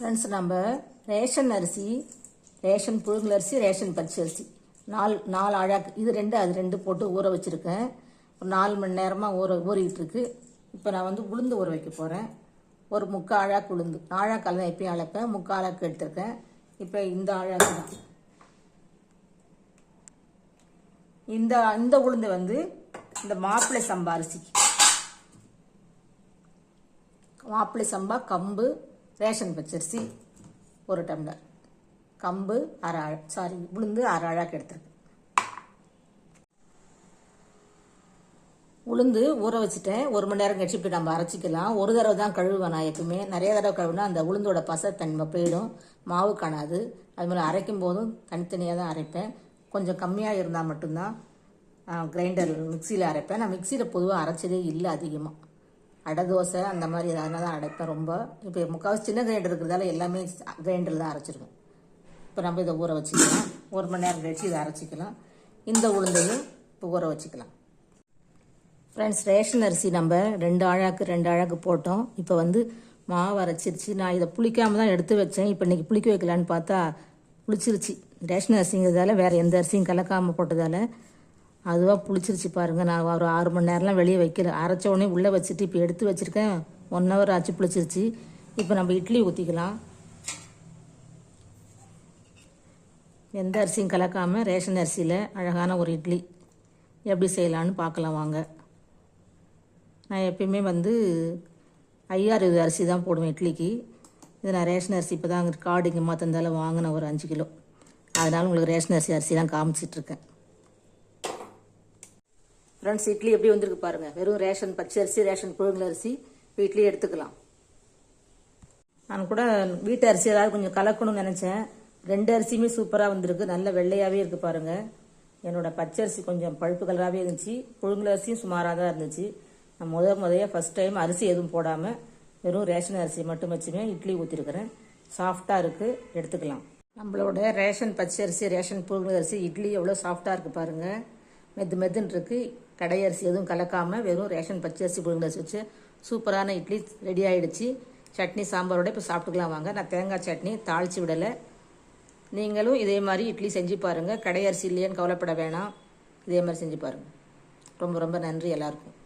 Friends நம்ம ration அரிசி ration புழுங்கல் அரிசி ரேஷன் பச்சை அரிசி. நாலு நாலு அழாக்கு. இது ரெண்டு அது ரெண்டு போட்டு ஊற வச்சுருக்கேன். ஒரு நாலு மணி நேரமாக ஊற ஊறிக்கிட்டு இருக்கு இப்போ நான் வந்து உளுந்து ஊற வைக்க போகிறேன் ஒரு முக்கால் அழாக்கு உளுந்து. ஆழாக்கால் தான் எப்பயும் அழைப்பேன் முக்கால் அழாக்கு எடுத்திருக்கேன். இப்போ இந்த அழாக்கு தான். இந்த இந்த உளுந்து வந்து இந்த மாப்பிள்ளை சம்பா அரிசிக்கு மாப்பிள்ளை சம்பா கம்பு ரேஷன் பச்சரிசி ஒரு டம்ளர். கம்பு அரை சாரி உளுந்து அரை அழாக்கு எடுத்துருக்கு. உளுந்து ஊற வச்சுட்டேன். ஒரு மணி நேரம் கழிச்சு இப்படி நம்ம அரைச்சிக்கலாம். ஒரு தடவை தான் கழுவுவேன் நான் எப்பவுமே. நிறைய தடவை கழுவுனா அந்த உளுந்தோட பசத்தன்மை தன்மை போயிடும். மாவு காணாது. அது மாதிரி அரைக்கும் போதும் தனித்தனியாக தான் அரைப்பேன். கொஞ்சம் கம்மியாக இருந்தால் மட்டும்தான் கிரைண்டர் மிக்சியில் அரைப்பேன். நான் மிக்சியில் பொதுவாக அரைச்சதே இல்லை அதிகமாக அடை தோசை அந்த மாதிரி எதாவது தான் அடைப்பேன் ரொம்ப. இப்போ முக்கால்வாசி சின்ன கிரைண்டர் இருக்கிறதால எல்லாமே கிரைண்டரில் தான் அரைச்சிருக்கோம் இப்போ நம்ம இதை ஊற வச்சுக்கலாம். ஒரு மணி நேரம் கழிச்சு இதை அரைச்சிக்கலாம். இந்த உளுந்தையும் இப்போ ஊற வச்சுக்கலாம். ஃப்ரெண்ட்ஸ் ரேஷன் அரிசி நம்ம ரெண்டு அழாக்கு ரெண்டு அழாக்கு போட்டோம். இப்போ வந்து மாவு அரைச்சிருச்சு. நான் இதை புளிக்காமல் தான் எடுத்து வச்சேன். இப்போ இன்னைக்கு புளிக்க வைக்கலான்னு பார்த்தா புளிச்சிருச்சு. ரேஷன் அரிசிங்கிறதால வேறு எந்த அரிசியும் கலக்காமல் போட்டதால் அதுவாக புளிச்சிருச்சு பாருங்கள் நான் ஒரு ஆறு மணி நேரம்லாம் வெளியே வைக்கல. அரைச்ச உடனே உள்ளே வச்சுட்டு இப்போ எடுத்து வச்சுருக்கேன். ஒன் ஹவர் ஆச்சு புளிச்சிருச்சு. இப்போ நம்ம இட்லி ஊற்றிக்கலாம் எந்த அரிசியும் கலக்காமல் ரேஷன் அரிசியில் அழகான ஒரு இட்லி. எப்படி செய்யலான்னு பார்க்கலாம் வாங்க. நான் எப்பயுமே வந்து ஐயாறு அரிசி தான் போடுவேன் இட்லிக்கு. இது நான் ரேஷன் அரிசி இப்போ தான் கார்டு இங்கே மாற்றந்தால வாங்கினேன் ஒரு அஞ்சு கிலோ. அதனால் உங்களுக்கு ரேஷன் அரிசி அரிசி தான் காமிச்சிட்ருக்கேன் ஃப்ரெண்ட்ஸ் இட்லி எப்படி வந்திருக்கு பாருங்கள் வெறும் ரேஷன் பச்சை அரிசி ரேஷன் புழுங்கல் அரிசி இப்போ இட்லி எடுத்துக்கலாம். நான் கூட வீட்டு அரிசி ஏதாவது கொஞ்சம் கலக்கணும்னு நினச்சேன். ரெண்டு அரிசியுமே சூப்பராக வந்திருக்கு. நல்ல வெள்ளையாகவே இருக்குது பாருங்கள் என்னோட பச்சை அரிசி கொஞ்சம் பழுப்பு கலராகவே இருந்துச்சு. புழுங்கல் அரிசியும் சுமாராக தான் இருந்துச்சு. நான் முத முதைய ஃபஸ்ட் டைம் அரிசி எதுவும் போடாமல் வெறும் ரேஷன் அரிசி மட்டும் வச்சுமே இட்லி ஊற்றிருக்கிறேன் சாஃப்டாக இருக்குது எடுத்துக்கலாம். நம்மளோட ரேஷன் பச்சை அரிசி ரேஷன் புழுங்கல் அரிசி இட்லி எவ்வளோ சாஃப்டாக இருக்குது பாருங்கள் மெது மெதுன்னு இருக்குது கடை அரிசி எதுவும் கலக்காமல் வெறும் ரேஷன் பச்சை அரிசி புழுங்கல் வச்சு சூப்பரான இட்லி ரெடி ஆகிடுச்சு சட்னி சாம்பாரோட இப்போ சாப்பிட்டுக்கலாம் வாங்க. நான் தேங்காய் சட்னி தாளித்து விடலை. நீங்களும் இதே மாதிரி இட்லி செஞ்சு பாருங்கள் கடை அரிசி இல்லையேன்னு கவலைப்பட வேணாம். இதே மாதிரி செஞ்சு பாருங்கள் ரொம்ப ரொம்ப நன்றி எல்லாருக்கும்.